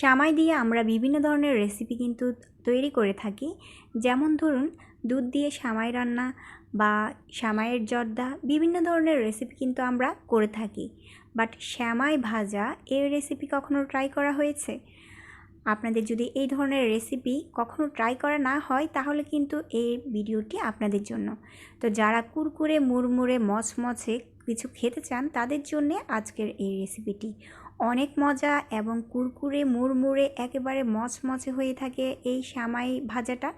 সামাই দিয়ে আমরা বিভিন্ন ধরনের রেসিপি কিন্তু তৈরি করে থাকি। যেমন ধরুন, দুধ দিয়ে সামাই রান্না বা সামাইয়ের জর্দা, বিভিন্ন ধরনের রেসিপি কিন্তু আমরা করে থাকি। বাট শ্যামাই ভাজা এই রেসিপি কখনো ট্রাই করা হয়েছে? আপনাদের যদি এই ধরনের রেসিপি কখনো ট্রাই করা না হয়, তাহলে কিন্তু এই ভিডিওটি আপনাদের জন্য। তো যারা কুরকুরে, মুড়মুড়ে, মচমচে কিছু খেতে চান, তাদের জন্যে আজকের এই রেসিপিটি অনেক মজা এবং কুরকুরে, মুড়মুড়ে একেবারে মচমচে হয়ে থাকে এই সামাই ভাজাটা।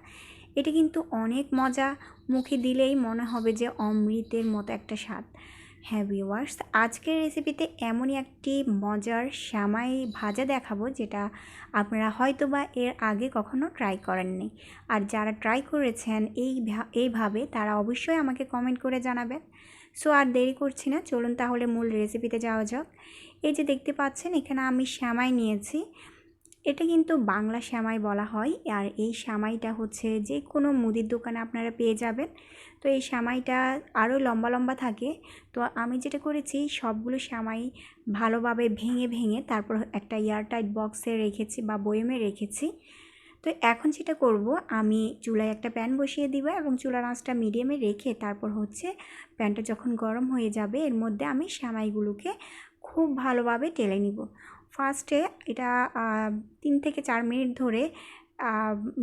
এটি কিন্তু অনেক মজা। মুখে দিলেই মনে হবে যে অমৃতের মতো একটা স্বাদ। হ্যাঁ ভিওয়ার্স আজকের রেসিপিতে এমনই একটি মজার সামাই ভাজা দেখাবো যেটা আপনারা হয়তো বা এর আগে কখনো ট্রাই করেননি। আর যারা ট্রাই করেছেন এই এইভাবে তারা অবশ্যই আমাকে কমেন্ট করে জানাবেন। সো আর দেরি করছি না, চলুন তাহলে মূল রেসিপিতে যাওয়া যাক। এই যে দেখতে পাচ্ছেন, এখানে আমি শ্যামাই নিয়েছি। এটা কিন্তু বাংলা শ্যামাই বলা হয়। আর এই শ্যামাইটা হচ্ছে যে কোনো মুদির দোকানে আপনারা পেয়ে যাবেন। তো এই শ্যামাইটা আরও লম্বা লম্বা থাকে। তো আমি যেটা করেছি, সবগুলো শ্যামাই ভালোভাবে ভেঙে ভেঙে তারপর একটা এয়ারটাইট বক্সে রেখেছি বা বয়মে রেখেছি। তো এখন যেটা করব, আমি চুলায় একটা প্যান বসিয়ে দিব এবং চুলার আঁচটা মিডিয়ামে রেখে তারপর হচ্ছে প্যানটা যখন গরম হয়ে যাবে, এর মধ্যে আমি শ্যামাইগুলোকে খুব ভালোভাবে টেলে নিব। ফার্স্টে এটা তিন থেকে চার মিনিট ধরে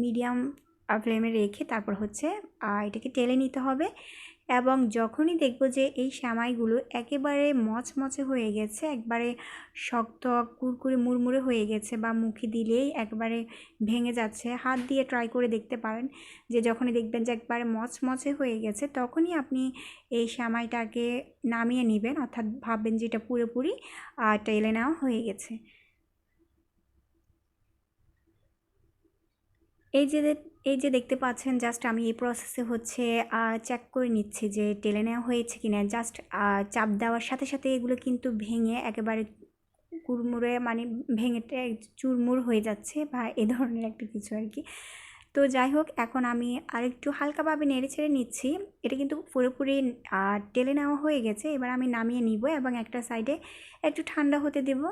মিডিয়াম ফ্লেমে রেখে তারপর হচ্ছে এটাকে টেলে নিতে হবে। এবং যখনই দেখব যে এই সামাইগুলো একেবারে মচমচে হয়ে গেছে, একবারে শক্ত, কুরকুরে, মুড়মুড়ে হয়ে গেছে বা মুখে দিলেই একবারে ভেঙে যাচ্ছে, হাত দিয়ে ট্রাই করে দেখতে পারেন যে যখনই দেখবেন যে একবারে মচমচে হয়ে গেছে, তখনই আপনি এই সামাইটাকে নামিয়ে নেবেন, অর্থাৎ ভাববেন যে এটা পুরোপুরি টেলে নেওয়া হয়ে গেছে। এই যে এই যে দেখতে পাচ্ছেন জাস্ট আমি এই প্রসেসে হচ্ছে চেক করে নিচ্ছি যে টেলে নেওয়া হয়েছে কি না জাস্ট চাপ দেওয়ার সাথে সাথে এগুলো কিন্তু ভেঙে একেবারে কুড়মুড়ে মানে ভেঙে চুরমুর হয়ে যাচ্ছে বা এ ধরনের একটা কিছু আর কি। তো যাই হোক, এখন আমি আরেকটু হালকাভাবে নেড়ে ছেড়ে নিচ্ছি। এটা কিন্তু পুরোপুরি টেলে নেওয়া হয়ে গেছে। এবার আমি নামিয়ে নিব এবং একটা সাইডে একটু ঠান্ডা হতে দেব।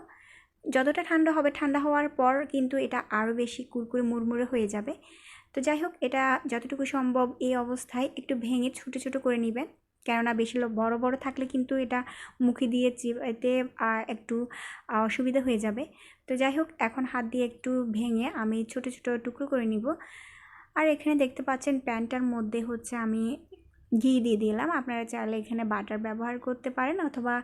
যতটা ঠান্ডা হবে, ঠান্ডা হওয়ার পর কিন্তু এটা আরও বেশি কুরকুরে মুড়মুড়ে হয়ে যাবে। তো যাই হোক, এটা যতটুকু সম্ভব এই অবস্থায় একটু ভেঙে ছোটো ছোটো করে নেবেন। কেননা বেশি বড় বড় থাকলে কিন্তু এটা মুখে দিয়ে চিবাইতে একটু অসুবিধা হয়ে যাবে। তো যাই হোক, এখন হাত দিয়ে একটু ভেঙে আমি ছোট ছোট টুকরো করে নিব। আর এখানে দেখতে পাচ্ছেন প্যানটার মধ্যে হচ্ছে আমি ঘি দিয়ে দিলাম। আপনারা চাইলে এখানে বাটার ব্যবহার করতে পারেন অথবা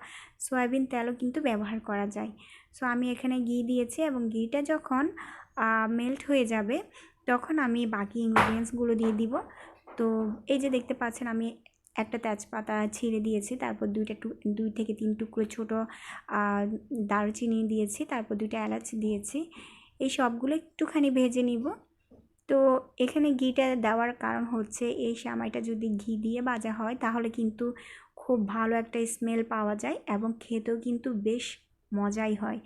সয়াবিন তেলও কিন্তু ব্যবহার করা যায়। সো আমি এখানে ঘি দিয়েছি এবং ঘিটা যখন মেল্ট হয়ে যাবে, তখন আমি বাকি ইনগ্রিডিয়েন্টসগুলো দিয়ে দিব। তো, এই যে দেখতে পাচ্ছেন, আমি একটা তেজপাতা ছিঁড়ে দিয়েছি, তারপর দুইটা দুই থেকে তিন টুকরো ছোটো দারুচিনি দিয়েছি, তারপর দুইটা এলাচ দিয়েছি। এই সবগুলো একটুখানি ভেজে নিব। তো এখানে ঘিটা দেওয়ার কারণ হচ্ছে এই সামাইটা যদি ঘি দিয়ে ভাজা হয়, তাহলে কিন্তু খুব ভালো একটা স্মেল পাওয়া যায় এবং খেতেও কিন্তু বেশ মজাই হয়।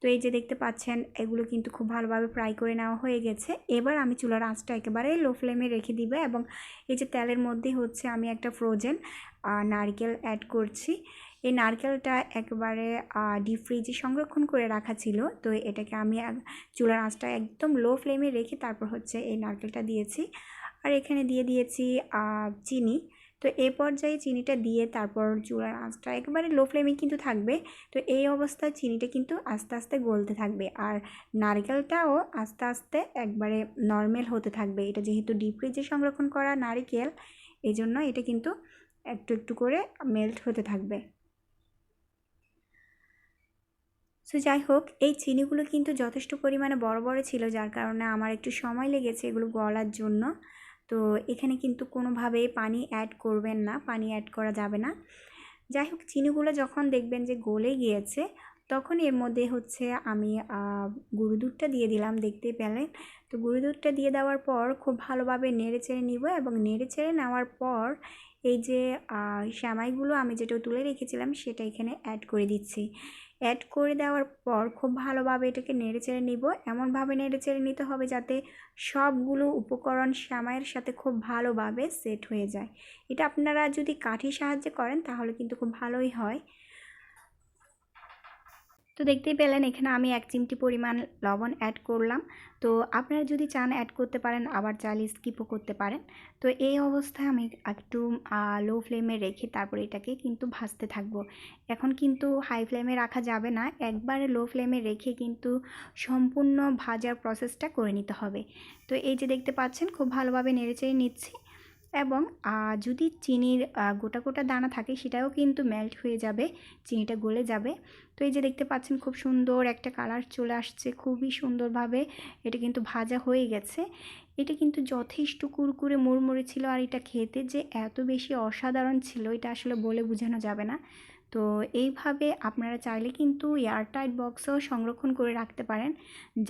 তো এই যে দেখতে পাচ্ছেন, এগুলো কিন্তু খুব ভালোভাবে ফ্রাই করে নেওয়া হয়ে গেছে। এবার আমি চুলার আঁচটা একেবারে লো ফ্লেমে রেখে দিব এবং এই যে তেলের মধ্যে হচ্ছে আমি একটা ফ্রোজেন নারকেল অ্যাড করছি। এই নারকেলটা একবারে ডিপ ফ্রিজে সংরক্ষণ করে রাখা ছিল। তো এটাকে আমি চুলার আঁচটা একদম লো ফ্লেমে রেখে তারপর হচ্ছে এই নারকেলটা দিয়েছি। আর এখানে দিয়ে দিয়েছি চিনি। তো এ পর্যায়ে চিনিটা দিয়ে তারপর চুলার আঁচটা একেবারে লো ফ্লেমে কিন্তু থাকবে। তো এই অবস্থায় চিনিটা কিন্তু আস্তে আস্তে গলতে থাকবে। আর নারকেলটাও আস্তে আস্তে একবারে নর্মাল হতে থাকবে। এটা যেহেতু ডিপ ফ্রিজে সংরক্ষণ করা নারিকেল এই জন্য এটা কিন্তু একটু একটু করে মেল্ট হতে থাকবে। সো যাই হোক, এই চিনিগুলো কিন্তু যথেষ্ট পরিমাণে বড় বড় ছিল, যার কারণে আমার একটু সময় লেগেছে এগুলো গলার জন্য। তো এখানে কিন্তু কোনোভাবে পানি অ্যাড করবেন না, পানি অ্যাড করা যাবে না। যাই হোক, চিনিগুলো যখন দেখবেন যে গলে গিয়েছে, তখন এর মধ্যে হচ্ছে আমি গুঁড়ো দুধটা দিয়ে দিলাম, দেখতে পেলেন। তো গুঁড়ো দুধটা দিয়ে দেওয়ার পর খুব ভালোভাবে নেড়ে চেড়ে নিব এবং নেড়ে চেড়ে নেওয়ার পর এই যে শ্যামাইগুলো আমি যেটা তুলে রেখেছিলাম, সেটা এখানে অ্যাড করে দিচ্ছি। অ্যাড করে দেওয়ার পর খুব ভালোভাবে এটাকে নেড়ে চেড়ে নিব। এমনভাবে নেড়ে চেড়ে নিতে হবে যাতে সবগুলো উপকরণ শ্যামাইয়ের সাথে খুব ভালোভাবে সেট হয়ে যায়। এটা আপনারা যদি কাঠির সাহায্যে করেন তাহলে কিন্তু খুব ভালোই হয়। তো দেখতেই পেলেন, এখানে আমি এক চিমটি পরিমাণ লবণ অ্যাড করলাম। তো আপনারা যদি চান অ্যাড করতে পারেন, আবার চাইলে স্কিপও করতে পারেন। তো এই অবস্থায় আমি একটু লো ফ্লেমে রেখে তারপরে এটাকে কিন্তু ভাজতে থাকব। এখন কিন্তু হাই ফ্লেমে রাখা যাবে না, একবারে লো ফ্লেমে রেখে কিন্তু সম্পূর্ণ ভাজার প্রসেসটা করে নিতে হবে। তো এই যে দেখতে পাচ্ছেন, খুব ভালোভাবে নেড়েচেড়ে নিচ্ছি। এবং যদি চিনির গোটা গোটা দানা থাকে সেটাও কিন্তু মেল্ট হয়ে যাবে, চিনিটা গলে যাবে। তো এই যে দেখতে পাচ্ছেন খুব সুন্দর একটা কালার চলে আসছে, খুবই সুন্দরভাবে এটা কিন্তু ভাজা হয়ে গেছে। এটা কিন্তু যথেষ্ট কুরকুরে মুড়মুড়ে ছিল আর এটা খেতে যে এত বেশি অসাধারণ ছিল এটা আসলে বলে বোঝানো যাবে না। তো এইভাবে আপনারা চাইলে কিন্তু এয়ারটাইট বক্সও সংরক্ষণ করে রাখতে পারেন।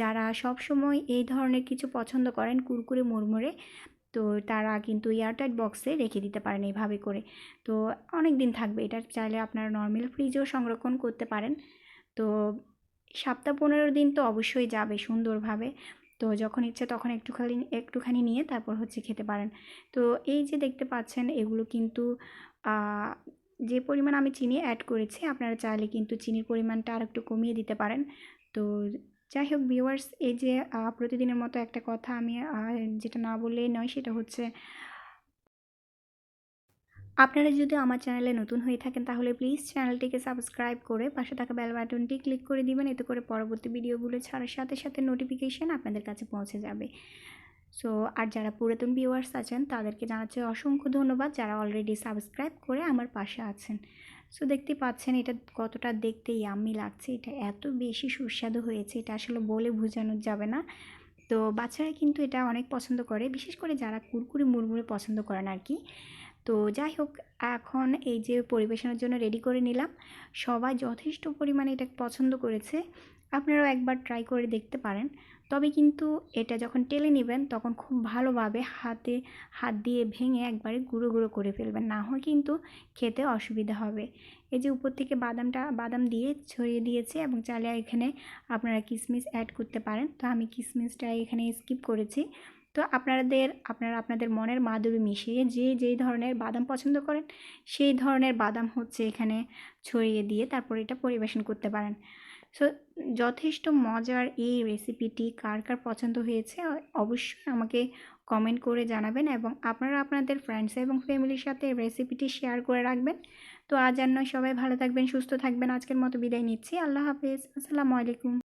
যারা সব সময় এই ধরনের কিছু পছন্দ করেন কুরকুরে মুড়মুড়ে তো তারা কিন্তু এয়ারটাইট বক্সে রেখে দিতে পারেন এইভাবে করে। তো অনেক দিন থাকবে, এটা চাইলে আপনারা নর্মাল ফ্রিজেও সংরক্ষণ করতে পারেন। তো সপ্তাহ পনেরো দিন তো অবশ্যই যাবে সুন্দরভাবে। তো যখন ইচ্ছে তখন একটুখানি একটুখানি নিয়ে তারপর হচ্ছে খেতে পারেন। তো এই যে দেখতে পাচ্ছেন, এগুলো কিন্তু যে পরিমাণ আমি চিনি অ্যাড করেছি, আপনারা চাইলে কিন্তু চিনির পরিমাণটা আর একটু কমিয়ে দিতে পারেন। তো যাই হোক ভিউয়ার্স এই যে প্রতিদিনের মতো একটা কথা আমি যেটা না বললেই নয়, সেটা হচ্ছে আপনারা যদি আমার চ্যানেলে নতুন হয়ে থাকেন, তাহলে প্লিজ চ্যানেলটিকে সাবস্ক্রাইব করে পাশে থাকা বেল বাটনটি ক্লিক করে দিবেন। এতে করে পরবর্তী ভিডিওগুলো ছাড়ার সাথে সাথে নোটিফিকেশান আপনাদের কাছে পৌঁছে যাবে। সো আর যারা পুরাতন ভিউয়ার্স আছেন, তাদেরকে জানাচ্ছি অসংখ্য ধন্যবাদ যারা অলরেডি সাবস্ক্রাইব করে আমার পাশে আছেন। সো দেখতে পাচ্ছেন এটা কতটা দেখতে ইয়াম্মি লাগছে। এটা এত বেশি সুস্বাদু হয়েছে, এটা আসলে বলে বোঝানো যাবে না। তো বাচ্চারা কিন্তু এটা অনেক পছন্দ করে, বিশেষ করে যারা কুরকুরি মুড়মুড়ে পছন্দ করেন আর কি তো যাই হোক, এখন এই যে পরিবেশনের জন্য রেডি করে নিলাম। সবাই যথেষ্ট পরিমাণে এটা পছন্দ করেছে। আপনারাও একবার ট্রাই করে দেখতে পারেন। তবে কিন্তু এটা যখন টেলে নেবেন, তখন খুব ভালোভাবে হাতে, হাত দিয়ে ভেঙে একবারে গুঁড়ো গুঁড়ো করে ফেলবেন। না হয় কিন্তু খেতে অসুবিধা হবে। এই যে উপর থেকে বাদামটা, বাদাম দিয়ে ছড়িয়ে দিয়েছে এবং চালে এখানে আপনারা কিশমিশ অ্যাড করতে পারেন। তো আমি কিশমিশটা এখানে স্কিপ করেছি। তো আপনাদের, আপনারা আপনাদের মনের মাধুরী মিশিয়ে যে, যেই ধরনের বাদাম পছন্দ করেন, সেই ধরনের বাদাম হচ্ছে এখানে ছড়িয়ে দিয়ে তারপর এটা পরিবেশন করতে পারেন। সো যথেষ্ট মজার এই রেসিপিটি কার কার পছন্দ হয়েছে অবশ্যই আমাকে কমেন্ট করে জানাবেন এবং আপনারা আপনাদের ফ্রেন্ডস এবং ফ্যামিলির সাথে রেসিপিটি শেয়ার করে রাখবেন। তো আজ আর নয়, সবাই ভালো থাকবেন, সুস্থ থাকবেন। আজকের মতো বিদায় নিচ্ছি। আল্লাহ হাফিজ। আসসালামু আলাইকুম।